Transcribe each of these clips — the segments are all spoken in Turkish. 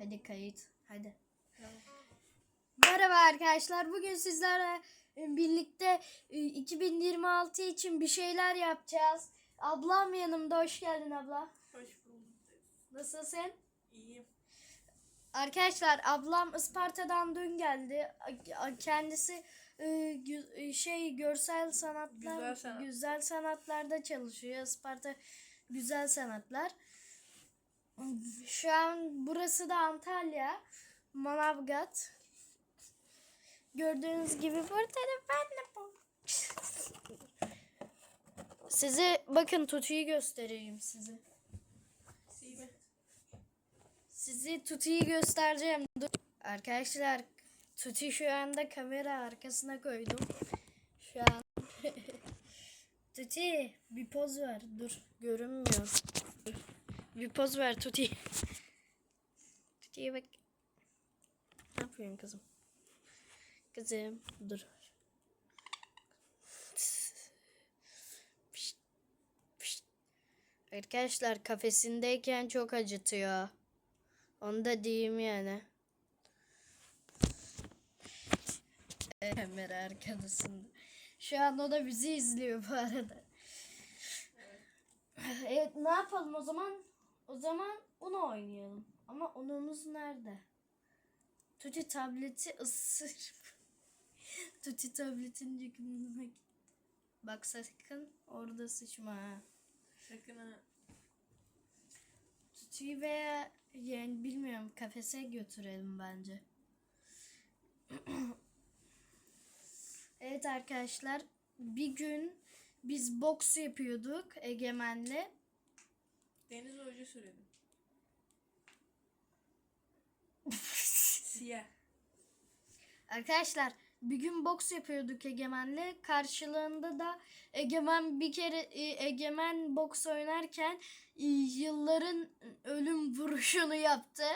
Hadi kayıt. Hadi. Merhaba arkadaşlar. Bugün sizlerle e, birlikte e, 2026 için bir şeyler yapacağız. Ablam yanımda. Hoş geldin abla. Hoş bulduk. Nasılsın? İyiyim. Arkadaşlar ablam Isparta'dan dün geldi. Kendisi e, e, şey görsel sanatlar Güzel sanat. güzel sanatlarda çalışıyor. Isparta Güzel Sanatlar. Şu an burası da Antalya, Manavgat. Gördüğünüz gibi burada da ben de. Size bakın tutuyu göstereyim size. Sizi Tuti'yi göstereceğim. Dur. Arkadaşlar Tuti şu anda kamera arkasına koydum. Şu an. Tuti bir poz ver. Dur görünmüyor. Bir poz ver Tuti. Tuti'ye bak. Ne yapıyorsun kızım? Kızım dur. Pişt, pişt. Arkadaşlar kafesindeyken çok acıtıyor. Onu da diyeyim yani. Kamera arkasında. Şu an o da bizi izliyor bu arada. Evet ne yapalım o zaman? O zaman onu oynayalım. Ama onumuz nerede? Tuti tableti ısır. Tuti tabletin yakınına git. Bak sakın orada sıçma ha. Sakın ha. Tutuyu veya yani bilmiyorum kafese götürelim bence. evet arkadaşlar bir gün biz boks yapıyorduk Egemen'le. Deniz hoca söyledim. Siyah. Arkadaşlar bir gün boks yapıyorduk Egemen'le. Karşılığında da Egemen bir kere e, Egemen boks oynarken e, yılların ölüm vuruşunu yaptı.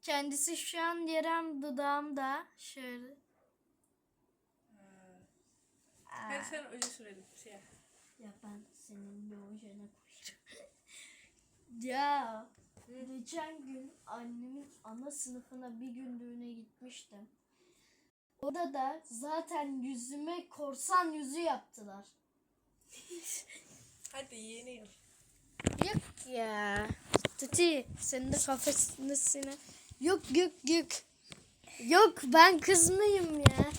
Kendisi şu an yerem dudağımda. Şöyle. Hadi sen hoca söyledim. Siyah. Ya ben senin bir ojene. Ya geçen gün annemin ana sınıfına bir günlüğüne gitmiştim. Orada da zaten yüzüme korsan yüzü yaptılar. Hadi yeni yıl. Yok ya. Titi senin de kafesindesine. Yok yok yok. Yok ben kız mıyım ya?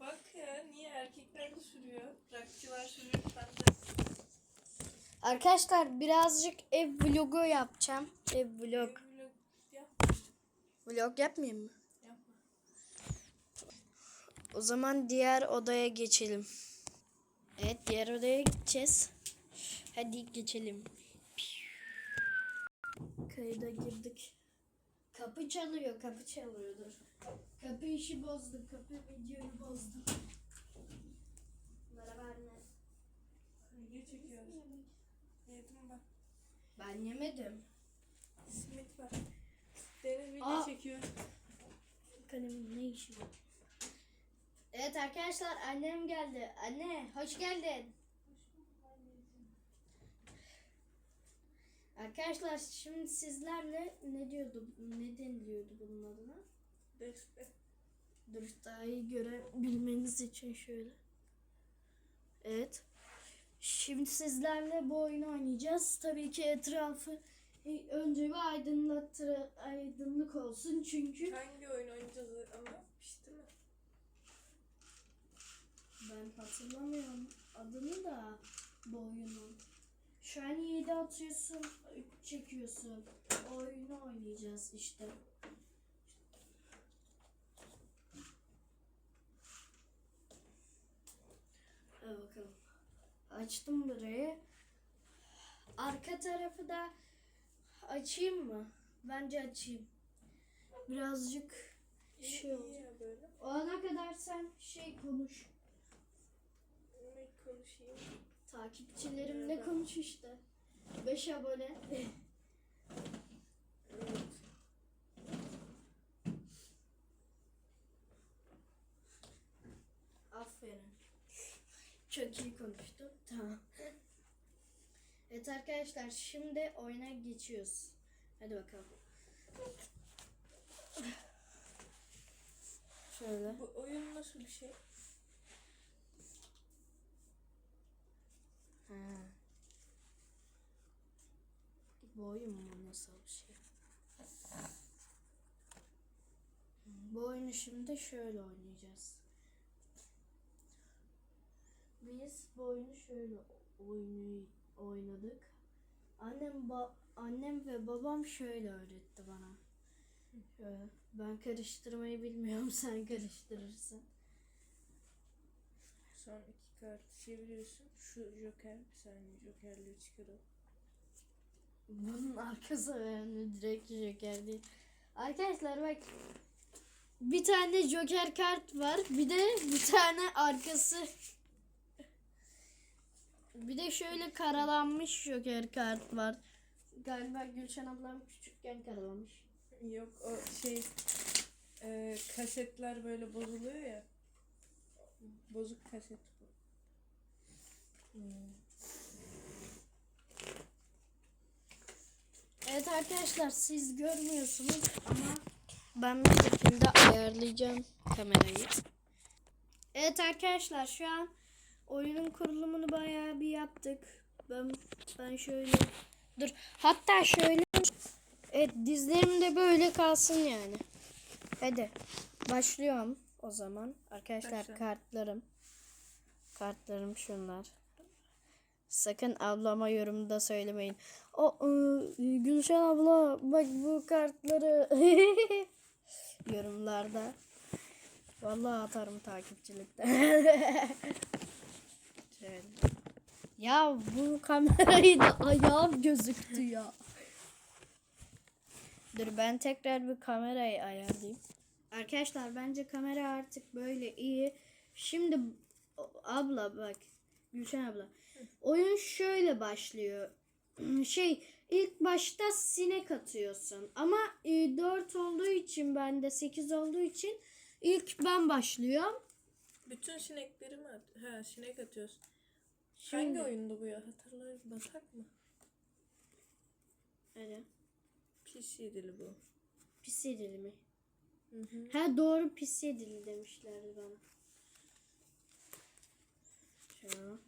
Bak ya niye erkekler de sürüyor? Rockçılar sürüyor. Ben de Arkadaşlar birazcık ev vlogu yapacağım. Ev vlog. vlog yap. Vlog yapmayayım mı? Yapma. O zaman diğer odaya geçelim. Evet diğer odaya gideceğiz. Hadi geçelim. Kayıda girdik. Kapı çalıyor, kapı çalıyordur. Kapı işi bozdu, kapı videoyu bozdu. Merhaba anne. Video çekiyoruz. Yedim bak. Ben yemedim. Simit var. Deniz video Aa. çekiyor. Kalemin ne işi var? Evet arkadaşlar annem geldi. Anne hoş geldin. Arkadaşlar şimdi sizlerle ne diyordu ne deniliyordu bunun adına? Daha iyi görebilmeniz için şöyle. Evet. Şimdi sizlerle bu oyunu oynayacağız. Tabii ki etrafı önce bir aydınlatır, aydınlık olsun çünkü Hangi oyun oynayacağız ama pişti mi? Ben hatırlamıyorum adını da bu oyunun. Şu an 7 atıyorsun, 3 çekiyorsun. O oyunu oynayacağız işte. Hadi bakalım. Açtım burayı. Arka tarafı da açayım mı? Bence açayım. Birazcık şey oldu. O ana kadar sen şey konuş. Ne konuşayım? Takipçilerimle konuş işte. 5 abone. Aferin. Çok iyi konuştun. Tamam. Evet arkadaşlar şimdi oyuna geçiyoruz. Hadi bakalım. Şöyle. Bu oyun nasıl bir şey? Ha. Bu oyun mu nasıl bir şey? Bu oyunu şimdi şöyle oynayacağız. Biz bu oyunu şöyle oyunu oynadık. Annem ba annem ve babam şöyle öğretti bana. Şöyle. Ben karıştırmayı bilmiyorum sen karıştırırsın. Son iki kartı çeviriyorsun. Şu joker bir saniye jokerleri çıkaralım. Bunun arkası önemli direkt joker değil. Arkadaşlar bak bir tane joker kart var. Bir de bir tane arkası bir de şöyle karalanmış joker kart var. Galiba Gülşen ablam küçükken karalamış. Yok o şey e, kasetler böyle bozuluyor ya. Bozuk kaset bu. Evet arkadaşlar siz görmüyorsunuz ama ben bir şekilde ayarlayacağım kamerayı. Evet arkadaşlar şu an oyunun kurulumunu bayağı bir yaptık. Ben ben şöyle dur hatta şöyle evet dizlerim de böyle kalsın yani. Hadi başlıyorum o zaman. Arkadaşlar Başla. kartlarım. Kartlarım şunlar. Sakın ablama yorumda söylemeyin. O ıı, Gülşen abla bak bu kartları yorumlarda. Vallahi atarım takipçilikten. Şöyle. Ya bu kamerayı da ayağım gözüktü ya. Dur ben tekrar bir kamerayı ayarlayayım. Arkadaşlar bence kamera artık böyle iyi. Şimdi abla bak Gülşen abla. Oyun şöyle başlıyor. Şey ilk başta sinek atıyorsun. Ama e, 4 olduğu için bende 8 olduğu için ilk ben başlıyorum. Bütün sinekleri mi at? Ha sinek atıyorsun. Şimdi- Hangi oyunda bu ya? Hatırlar batak mı? Öyle. Pis yedili bu. Pis yedili mi? Hı hı. Ha doğru pis yedili demişlerdi bana. Şöyle.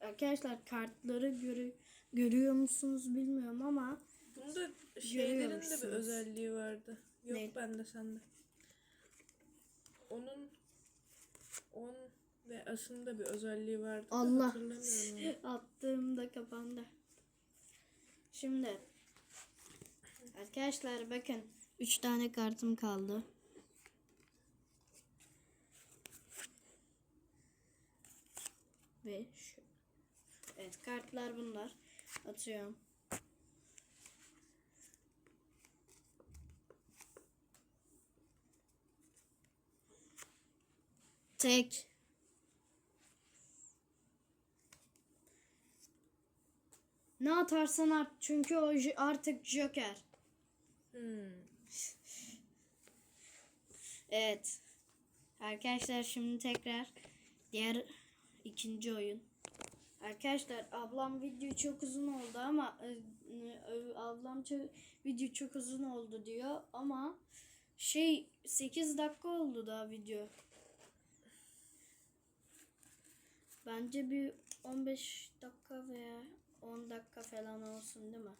Arkadaşlar kartları görü görüyor musunuz bilmiyorum ama Bunda şeylerin de bir özelliği vardı. Yok Ne? bende sende. Onun on ve asında bir özelliği vardı. Allah. Attığımda kapandı. Şimdi arkadaşlar bakın 3 tane kartım kaldı. Ve şu. Evet kartlar bunlar. Atıyorum. Tek. Ne atarsan at çünkü o artık Joker. Hmm. Evet. Arkadaşlar şimdi tekrar diğer ikinci oyun. Arkadaşlar ablam video çok uzun oldu ama e, e, ablam çok, video çok uzun oldu diyor ama şey 8 dakika oldu daha video. Bence bir 15 dakika veya 10 dakika falan olsun değil mi?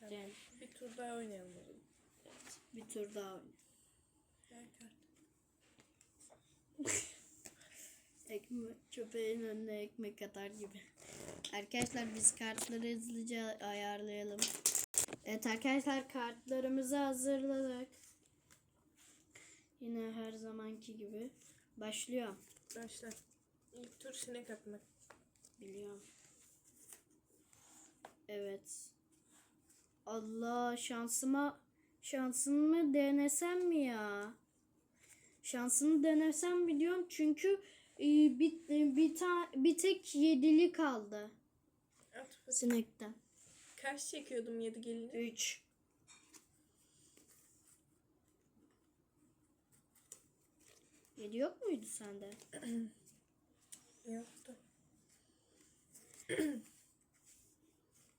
Tamam. Yani Bir tur daha oynayalım o zaman. bir tur daha oynayalım. Kart. Ekmek, köpeğin önüne ekmek atar gibi. Arkadaşlar biz kartları hızlıca ayarlayalım. Evet arkadaşlar kartlarımızı hazırladık. Yine her zamanki gibi. Başlıyorum. Başla. İlk tur sinek atmak. Biliyorum. Evet. Allah şansıma şansımı denesem mi ya? Şansımı denesem mi diyorum çünkü e, bir e, bir ta, bir tek yedili kaldı At sinekten. Kaç çekiyordum yedi gelini? 3 Yedi yok muydu sende? Yoktu.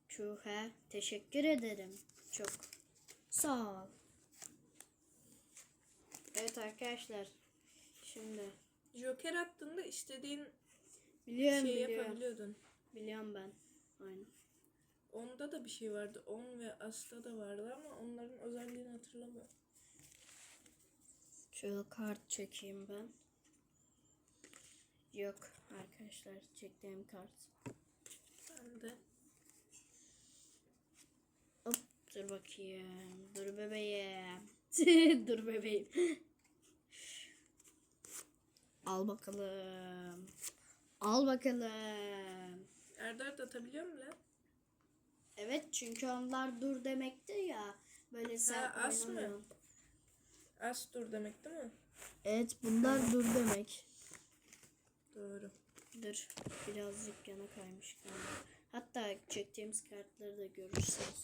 Çuha teşekkür ederim. Çok sağ ol. Evet arkadaşlar. Şimdi Joker attığında istediğin biliyorum şey biliyorum. yapabiliyordun. Biliyorum ben. Aynen. Onda da bir şey vardı. On ve As'ta da vardı ama onların özelliğini hatırlamıyorum. Şöyle kart çekeyim ben. Yok arkadaşlar çektiğim kart. Ben de Hop dur bakayım. Dur bebeğim. dur bebeğim. Al bakalım. Al bakalım. Erdar da atabiliyor mu lan? Evet çünkü onlar dur demekti ya. Böyle sen Ha, as mı? As dur demek değil mi? Evet bunlar dur demek. Doğru. Dur birazcık yana kaymış galiba. Hatta çektiğimiz kartları da görürsünüz.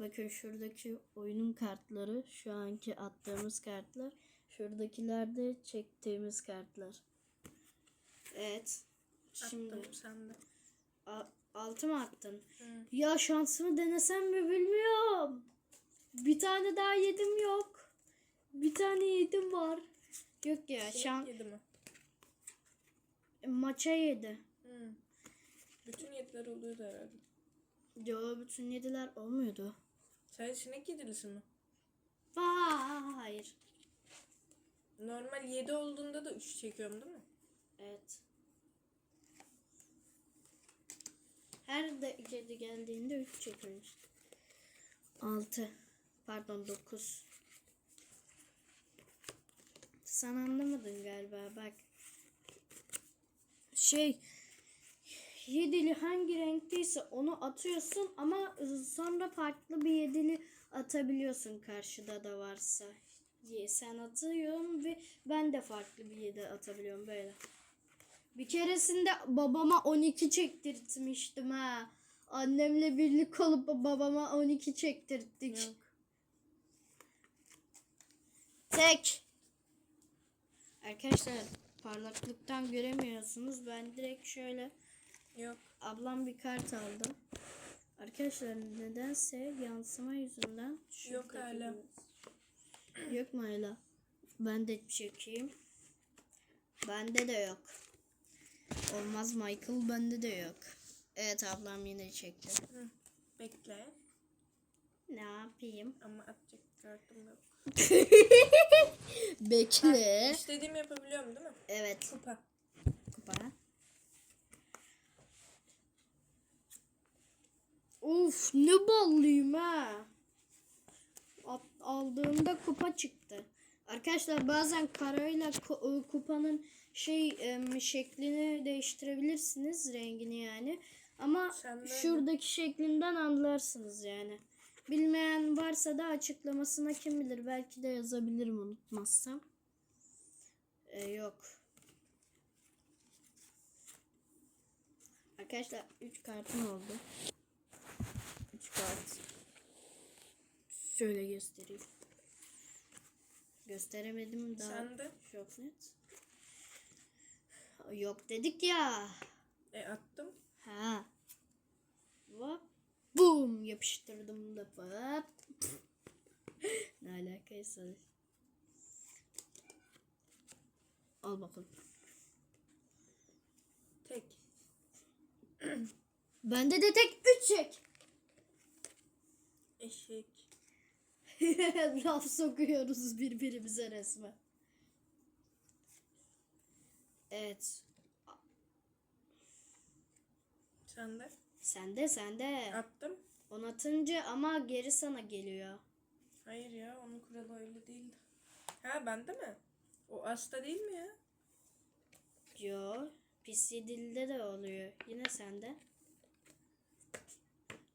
Bakın şuradaki oyunun kartları, şu anki attığımız kartlar. Şuradakiler de çektiğimiz kartlar. Evet. Şimdi Attım sen de. a- altı mı attın? Hı. Ya şansımı denesem mi bilmiyorum. Bir tane daha yedim yok. Bir tane yedim var. Yok ya Şey şan yedi mi? maça yedi. Hı. Bütün yediler oluyordu herhalde. Yo bütün yediler olmuyordu. Sen sinek yedilisi mi? Aa, hayır. Normal 7 olduğunda da 3 çekiyorum değil mi? Evet. Her de kedi geldiğinde 3 çekiyoruz. 6. Pardon 9. Sen anlamadın galiba bak. Şey yedili hangi renkteyse onu atıyorsun ama sonra farklı bir yedili atabiliyorsun karşıda da varsa. Sen atıyorsun ve ben de farklı bir yedi atabiliyorum böyle. Bir keresinde babama 12 çektirtmiştim ha. Annemle birlik olup babama 12 çektirttik. Yok. Tek. Arkadaşlar parlaklıktan göremiyorsunuz. Ben direkt şöyle Yok. ablam bir kart aldım. Arkadaşlar nedense yansıma yüzünden Yok hala. Yok mu hala? Ben de çekeyim. Bende de yok. Olmaz Michael bende de yok. Evet ablam yine çekti. Hı. Bekle. Ne yapayım? Ama atacak kartım yok. Bekle. İstediğimi yapabiliyorum değil mi? Evet. Kupa. Kupa. Uf ne ballıyım ha. At- Aldığımda kupa çıktı. Arkadaşlar bazen parayla e, kupanın şey em, şeklini değiştirebilirsiniz rengini yani. Ama Sen şuradaki şeklinden anlarsınız yani. Bilmeyen varsa da açıklamasına kim bilir belki de yazabilirim unutmazsam. Ee, yok. Arkadaşlar 3 kartım oldu. 3 kart. Şöyle göstereyim. Gösteremedim daha. Sen de. Çok net. Yok dedik ya. E attım. Ha. Hop. Boom yapıştırdım da hop. ne alakaysa. Al bakalım. Tek. Bende de tek 3 çek. Eşek. Laf sokuyoruz birbirimize resmen. Evet. Sen de. Sende sende. Attım. On atınca ama geri sana geliyor. Hayır ya onun kuralı öyle değildi. Ha bende mi? O asta değil mi ya? Yo. PC dilde de oluyor. Yine sende.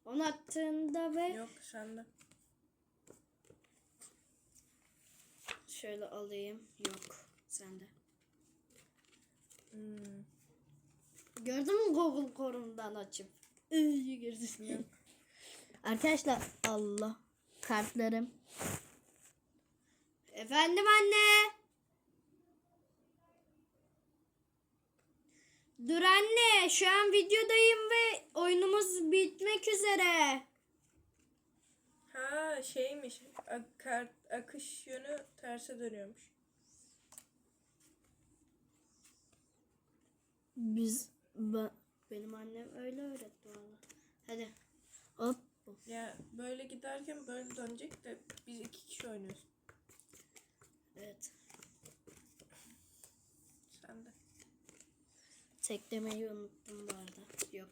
On attığında ve Yok sende. şöyle alayım. Yok. Sende. Hmm. Gördün mü Google korundan açıp? İyi gördün. Arkadaşlar Allah kartlarım. Efendim anne. Dur anne şu an videodayım ve oyunumuz bitmek üzere. Ha şeymiş. Ak- akış yönü terse dönüyormuş. Biz benim annem öyle öğretti valla. Hadi. Hop. Ya böyle giderken böyle dönecek de biz iki kişi oynuyoruz. Evet. Sen de. Teklemeyi unuttum bu arada. Yok.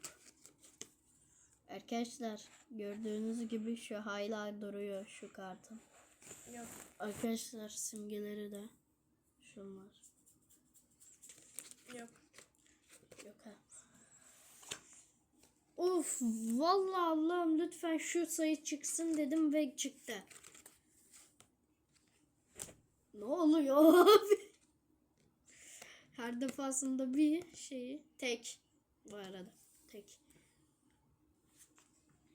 Arkadaşlar gördüğünüz gibi şu hala duruyor şu kartın. Yok. Arkadaşlar simgeleri de şunlar. Yok. Yok ha. Of vallahi Allah'ım lütfen şu sayı çıksın dedim ve çıktı. Ne oluyor abi? Her defasında bir şeyi tek bu arada tek.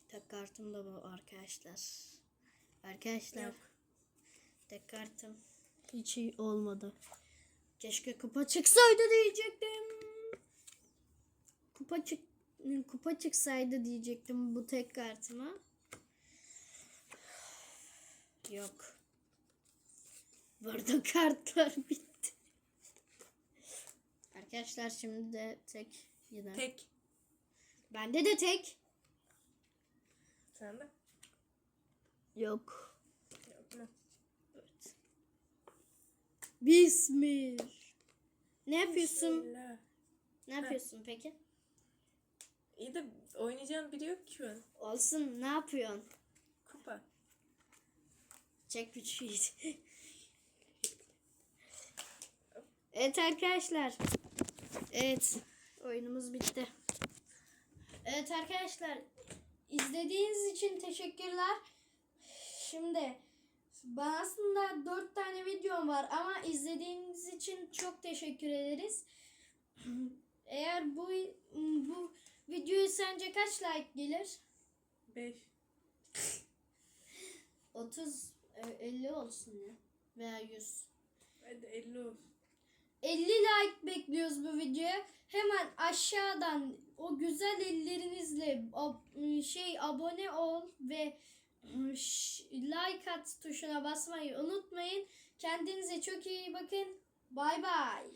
Tek kartım da bu arkadaşlar. Arkadaşlar Yok. tek kartım hiç iyi olmadı. Keşke kupa çıksaydı diyecektim. Kupa çık kupa çıksaydı diyecektim bu tek kartıma. Yok. Burada kartlar bitti. Arkadaşlar şimdi de tek yine. Tek. Bende de tek. Sen de. Yok. Yok mu? Evet. Bismil. Ne yapıyorsun? Bismillah. Ne yapıyorsun peki? İyi de oynayacağım biri yok ki şu an. Olsun ne yapıyorsun? Kupa. Çek bir şey. evet arkadaşlar. Evet. Oyunumuz bitti. Evet arkadaşlar. izlediğiniz için teşekkürler. Şimdi ben aslında 4 tane videom var ama izlediğiniz için çok teşekkür ederiz. Eğer bu bu videoyu sence kaç like gelir? 5. 30 e, 50 olsun ya veya 100. Hadi 50 olsun. 50 like bekliyoruz bu videoya. Hemen aşağıdan o güzel ellerinizle ab- şey abone ol ve ş- like at tuşuna basmayı unutmayın. Kendinize çok iyi bakın. Bay bay.